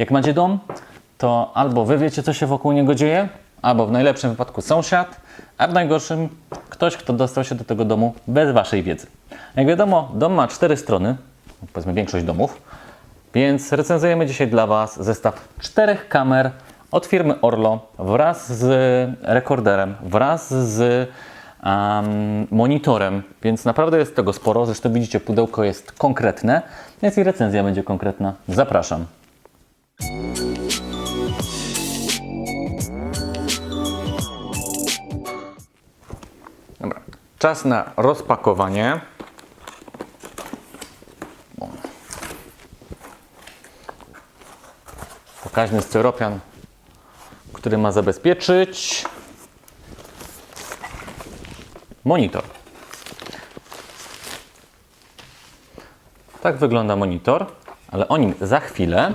Jak macie dom, to albo wy wiecie, co się wokół niego dzieje, albo w najlepszym wypadku sąsiad, a w najgorszym ktoś, kto dostał się do tego domu bez waszej wiedzy. Jak wiadomo, dom ma cztery strony, powiedzmy większość domów, więc recenzujemy dzisiaj dla Was zestaw czterech kamer od firmy Orlo wraz z rekorderem, wraz z em, monitorem, więc naprawdę jest tego sporo. Zresztą widzicie, pudełko jest konkretne, więc i recenzja będzie konkretna. Zapraszam. Dobra, czas na rozpakowanie. Pokaźny styropian, który ma zabezpieczyć monitor. Tak wygląda monitor, ale o nim za chwilę.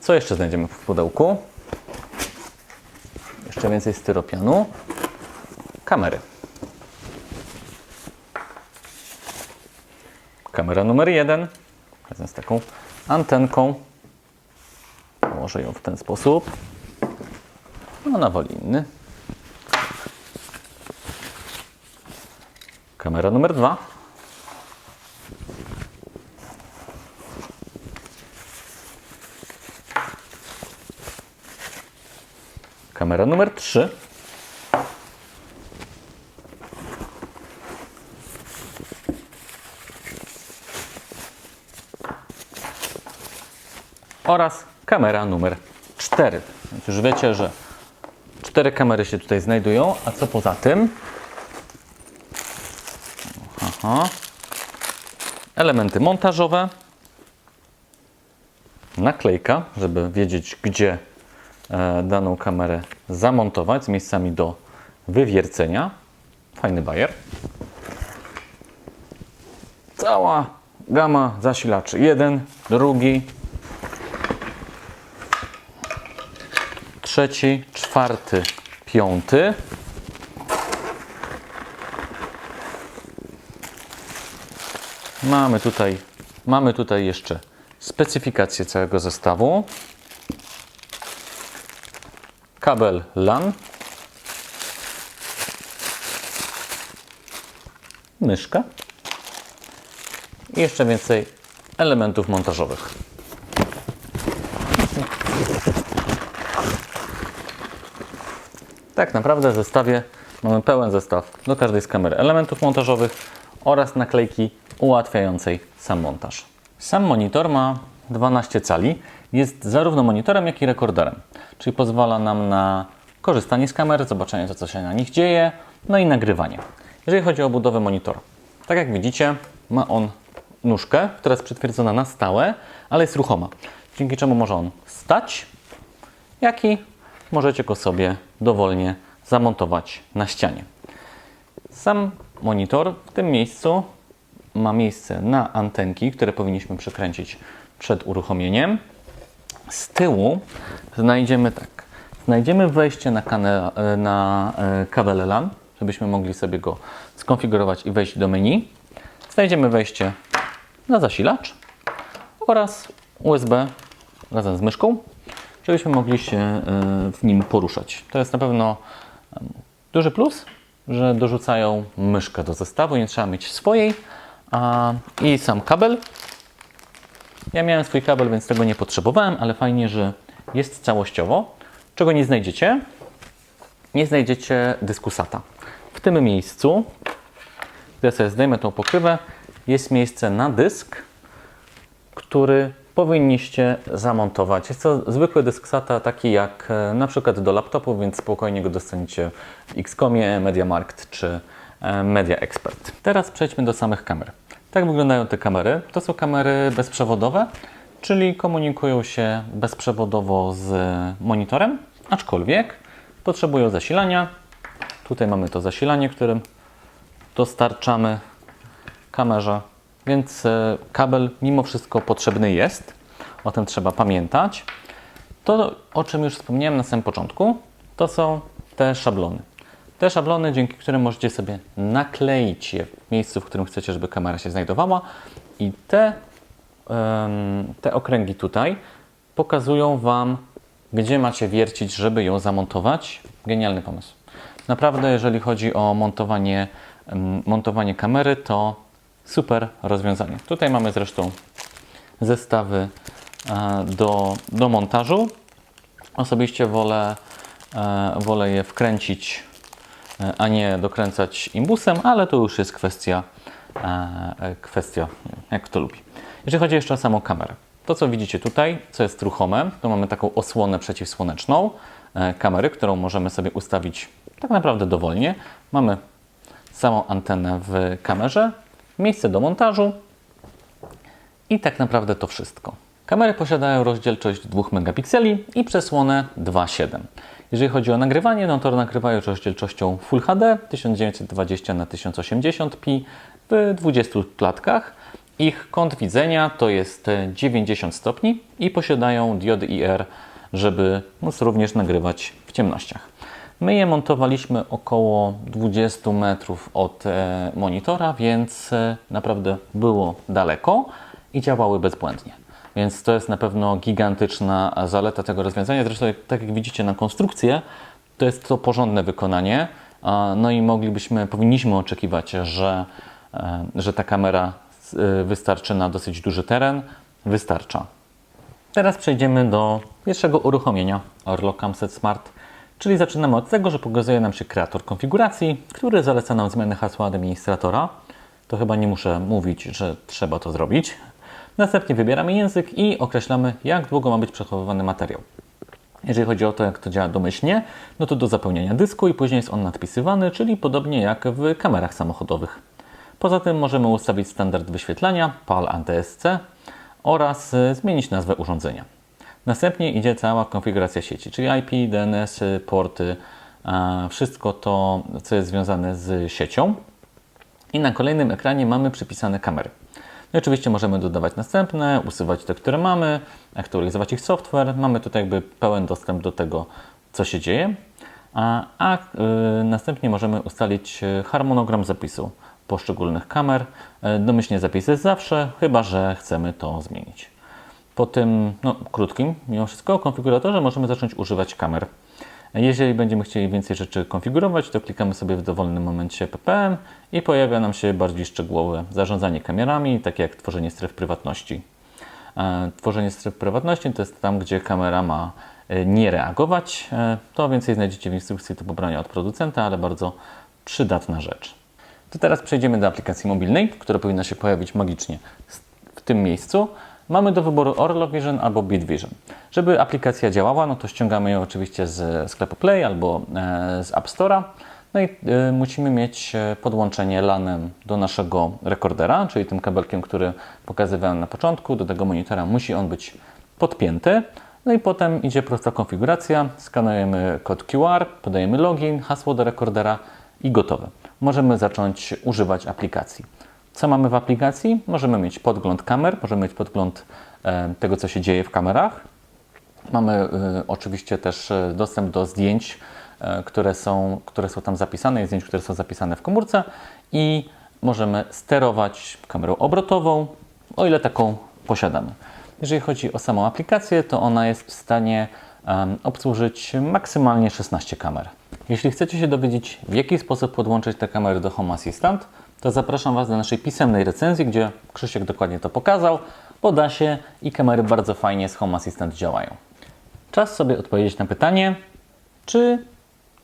Co jeszcze znajdziemy w pudełku? Jeszcze więcej styropianu. Kamery. Kamera numer jeden, razem z taką antenką. Położę ją w ten sposób. Ona woli inny. Kamera numer dwa. Kamera numer trzy. oraz kamera numer 4. Więc już wiecie, że cztery kamery się tutaj znajdują, a co poza tym? Aha. Elementy montażowe, naklejka, żeby wiedzieć, gdzie e, daną kamerę zamontować z miejscami do wywiercenia. Fajny bajer. Cała gama zasilaczy. Jeden, drugi, trzeci, czwarty, piąty. Mamy tutaj, mamy tutaj jeszcze specyfikację całego zestawu. Kabel LAN. Myszka. I jeszcze więcej elementów montażowych. Tak naprawdę w zestawie mamy pełen zestaw do każdej z kamer elementów montażowych oraz naklejki ułatwiającej sam montaż. Sam monitor ma 12 cali. Jest zarówno monitorem, jak i rekorderem, czyli pozwala nam na korzystanie z kamer, zobaczenie to, co się na nich dzieje, no i nagrywanie. Jeżeli chodzi o budowę monitora, tak jak widzicie, ma on nóżkę, która jest przytwierdzona na stałe, ale jest ruchoma, dzięki czemu może on stać, jak i możecie go sobie dowolnie zamontować na ścianie. Sam monitor w tym miejscu ma miejsce na antenki, które powinniśmy przekręcić przed uruchomieniem. Z tyłu znajdziemy tak. Znajdziemy wejście na, kane, na e, kabel LAN, żebyśmy mogli sobie go skonfigurować i wejść do menu. Znajdziemy wejście na zasilacz oraz USB razem z myszką, żebyśmy mogli się e, w nim poruszać. To jest na pewno duży plus, że dorzucają myszkę do zestawu, nie trzeba mieć swojej. I sam kabel. Ja miałem swój kabel, więc tego nie potrzebowałem, ale fajnie, że jest całościowo. Czego nie znajdziecie? Nie znajdziecie dyskusata. W tym miejscu, ja sobie zdejmę tą pokrywę, jest miejsce na dysk, który powinniście zamontować. Jest to zwykły dysk SATA, taki jak e, na przykład do laptopu, więc spokojnie go dostaniecie w Xcomie, MediaMarkt czy e, Media Expert. Teraz przejdźmy do samych kamer. Tak wyglądają te kamery. To są kamery bezprzewodowe, czyli komunikują się bezprzewodowo z monitorem, aczkolwiek potrzebują zasilania. Tutaj mamy to zasilanie, którym dostarczamy kamerze, więc e, kabel mimo wszystko potrzebny jest. O tym trzeba pamiętać. To, o czym już wspomniałem na samym początku, to są te szablony. Te szablony, dzięki którym możecie sobie nakleić je w miejscu, w którym chcecie, żeby kamera się znajdowała i te, em, te okręgi tutaj pokazują Wam, gdzie macie wiercić, żeby ją zamontować. Genialny pomysł. Naprawdę, jeżeli chodzi o montowanie, em, montowanie kamery, to super rozwiązanie. Tutaj mamy zresztą zestawy e, do, do montażu. Osobiście wolę, e, wolę je wkręcić, a nie dokręcać imbusem, ale to już jest kwestia, e, e, kwestia jak kto lubi. Jeżeli chodzi jeszcze o samą kamerę, to co widzicie tutaj, co jest ruchome, to mamy taką osłonę przeciwsłoneczną e, kamery, którą możemy sobie ustawić tak naprawdę dowolnie. Mamy samą antenę w kamerze, miejsce do montażu, i tak naprawdę to wszystko. Kamery posiadają rozdzielczość 2 megapikseli i przesłonę 2.7. Jeżeli chodzi o nagrywanie, no to nagrywają rozdzielczością Full HD 1920 na 1080p w 20 klatkach. Ich kąt widzenia to jest e, 90 stopni i posiadają diody IR, żeby móc również nagrywać w ciemnościach. My je montowaliśmy około 20 metrów od e, monitora, więc e, naprawdę było daleko i działały bezbłędnie. Więc to jest na pewno gigantyczna zaleta tego rozwiązania. Zresztą, tak jak widzicie na konstrukcję, to jest to porządne wykonanie. No i moglibyśmy, powinniśmy oczekiwać, że, e, że ta kamera e, wystarczy na dosyć duży teren. Wystarcza. Teraz przejdziemy do pierwszego uruchomienia Orlo Camset Smart, czyli zaczynamy od tego, że pokazuje nam się kreator konfiguracji, który zaleca nam zmianę hasła administratora. To chyba nie muszę mówić, że trzeba to zrobić. Następnie wybieramy język i określamy, jak długo ma być przechowywany materiał. Jeżeli chodzi o to, jak to działa domyślnie, no to do zapełniania dysku i później jest on nadpisywany, czyli podobnie jak w kamerach samochodowych. Poza tym możemy ustawić standard wyświetlania PAL ANTSC oraz y, zmienić nazwę urządzenia. Następnie idzie cała konfiguracja sieci, czyli IP, DNS, porty, wszystko to, co jest związane z siecią. I na kolejnym ekranie mamy przypisane kamery. I oczywiście możemy dodawać następne, usuwać te, które mamy, aktualizować ich software. Mamy tutaj jakby pełen dostęp do tego, co się dzieje. A, a y, następnie możemy ustalić y, harmonogram zapisu poszczególnych kamer. Y, domyślnie zapis jest zawsze, chyba że chcemy to zmienić. Po tym no, krótkim, mimo wszystko, konfiguratorze możemy zacząć używać kamer. Jeżeli będziemy chcieli więcej rzeczy konfigurować, to klikamy sobie w dowolnym momencie ppm i pojawia nam się bardziej szczegółowe zarządzanie kamerami, takie jak tworzenie stref prywatności. E, Tworzenie stref prywatności to jest tam, gdzie kamera ma e, nie reagować. E, To więcej znajdziecie w instrukcji do pobrania od producenta, ale bardzo przydatna rzecz. To teraz przejdziemy do aplikacji mobilnej, która powinna się pojawić magicznie w tym miejscu. Mamy do wyboru Orlo Vision albo BitVision. Żeby aplikacja działała, no to ściągamy ją oczywiście z sklepu Play albo e, z App Store'a. No i e, musimy mieć e, podłączenie LANem do naszego rekordera, czyli tym kabelkiem, który pokazywałem na początku. Do tego monitora musi on być podpięty. No i potem idzie prosta konfiguracja. Skanujemy kod QR, podajemy login, hasło do rekordera i gotowe. Możemy zacząć używać aplikacji. Co mamy w aplikacji? Możemy mieć podgląd kamer, możemy mieć podgląd e, tego, co się dzieje w kamerach. Mamy e, oczywiście też e, dostęp do zdjęć, które są, które są tam zapisane, zdjęć, które są zapisane w komórce i możemy sterować kamerą obrotową, o ile taką posiadamy. Jeżeli chodzi o samą aplikację, to ona jest w stanie obsłużyć maksymalnie 16 kamer. Jeśli chcecie się dowiedzieć, w jaki sposób podłączyć te kamery do Home Assistant, to zapraszam Was do naszej pisemnej recenzji, gdzie Krzysiek dokładnie to pokazał, bo da się i kamery bardzo fajnie z Home Assistant działają. Czas sobie odpowiedzieć na pytanie, czy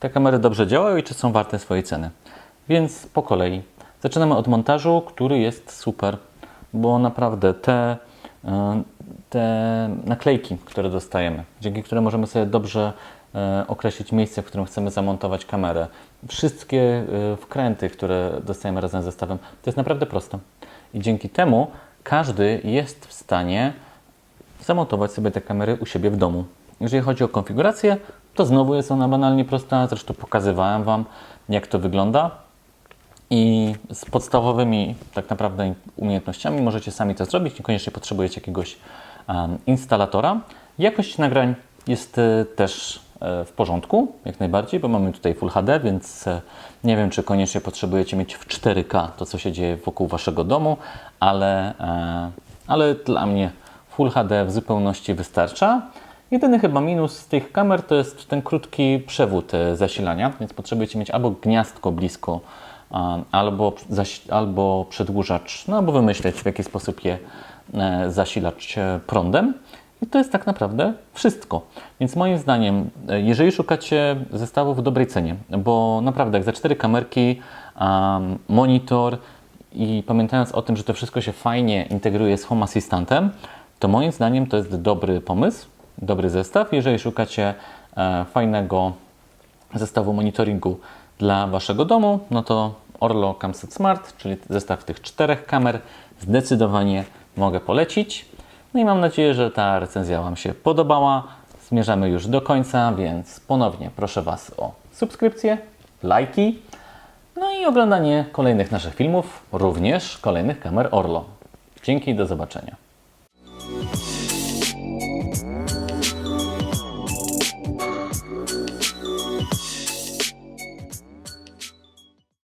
te kamery dobrze działają i czy są warte swojej ceny. Więc po kolei. Zaczynamy od montażu, który jest super, bo naprawdę te, e, te naklejki, które dostajemy, dzięki którym możemy sobie dobrze określić miejsce, w którym chcemy zamontować kamerę, wszystkie e, wkręty, które dostajemy razem z zestawem, to jest naprawdę proste. I dzięki temu każdy jest w stanie zamontować sobie te kamery u siebie w domu. Jeżeli chodzi o konfigurację, to znowu jest ona banalnie prosta. Zresztą pokazywałem Wam, jak to wygląda. I z podstawowymi tak naprawdę umiejętnościami możecie sami to zrobić. Niekoniecznie potrzebujecie jakiegoś em, instalatora. Jakość nagrań jest e, też e, w porządku, jak najbardziej, bo mamy tutaj Full HD, więc e, nie wiem, czy koniecznie potrzebujecie mieć w 4K to, co się dzieje wokół Waszego domu, ale, e, ale dla mnie Full HD w zupełności wystarcza. Jedyny chyba minus tych kamer to jest ten krótki przewód e, zasilania, więc potrzebujecie mieć albo gniazdko blisko, albo, albo przedłużacz, no albo wymyśleć w jaki sposób je e, zasilać e, prądem. I to jest tak naprawdę wszystko. Więc moim zdaniem, e, jeżeli szukacie zestawu w dobrej cenie, bo naprawdę jak za cztery kamerki, um, monitor i pamiętając o tym, że to wszystko się fajnie integruje z Home Assistantem, to moim zdaniem to jest dobry pomysł, dobry zestaw. Jeżeli szukacie e, fajnego zestawu monitoringu dla Waszego domu, no to Orlo Camset Smart, czyli zestaw tych czterech kamer, zdecydowanie mogę polecić. No i mam nadzieję, że ta recenzja Wam się podobała. Zmierzamy już do końca, więc ponownie proszę Was o subskrypcję, lajki, no i oglądanie kolejnych naszych filmów, również kolejnych kamer Orlo. Dzięki i do zobaczenia.